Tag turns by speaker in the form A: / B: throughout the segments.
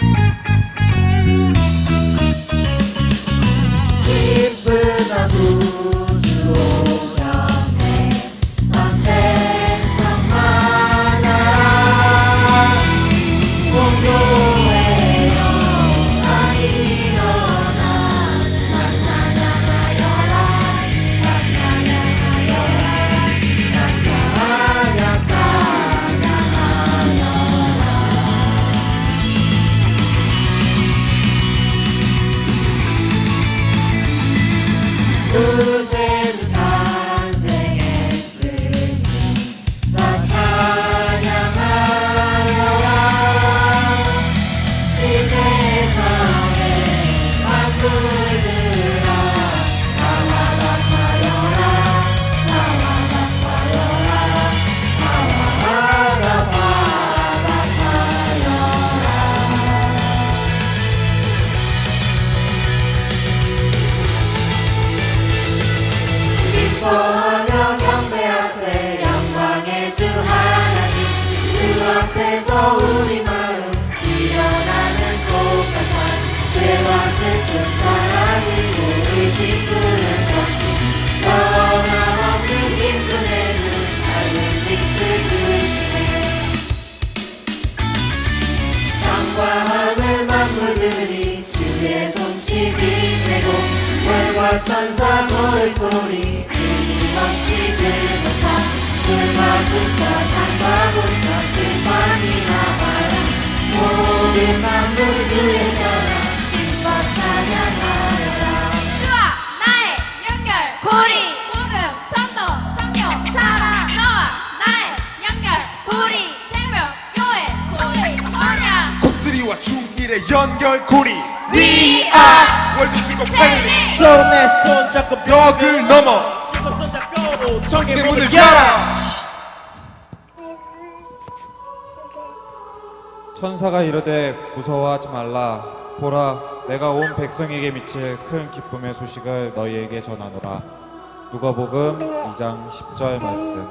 A: Thank you. 주 하나님 주 앞에서 우리 마음 일어나는 똑같아 죄와 슬픔 사라지고 의심 끄는 것이 너나 없는 기쁨의 주 밝은 빛을 주시네. 땅과 하늘 만물들이 주의 솜씨 빛내고 월과 천사 노래 소리 끊임없이 들었 모든 만물 기뻐 찬양하여라
B: 주와 나의 연결 고리 복음 전도 성령 사랑 너와 나의 연결 고리 생명 교회 고리 언약
C: 코스리와 중일의 연결 고리.
B: We are
C: 월드 신곡 팬이
D: 손에 손잡고
C: 벽을 넘어.
D: 벽을 손잡고 정의 문을 열어
E: 천사가 이르되 무서워하지 말라. 보라 내가 온 백성에게 미칠 큰 기쁨의 소식을 너희에게 전하노라. 누가복음 2장 10절 말씀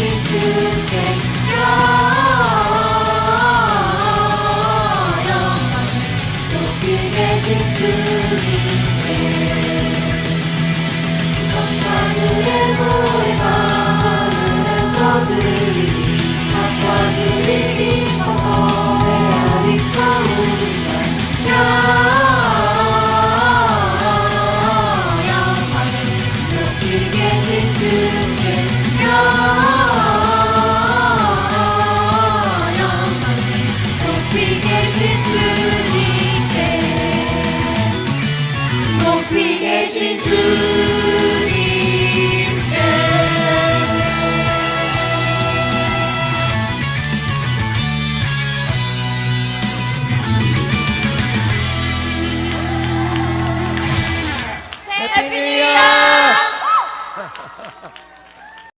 A: 주께 영광 높이 계신 주님 계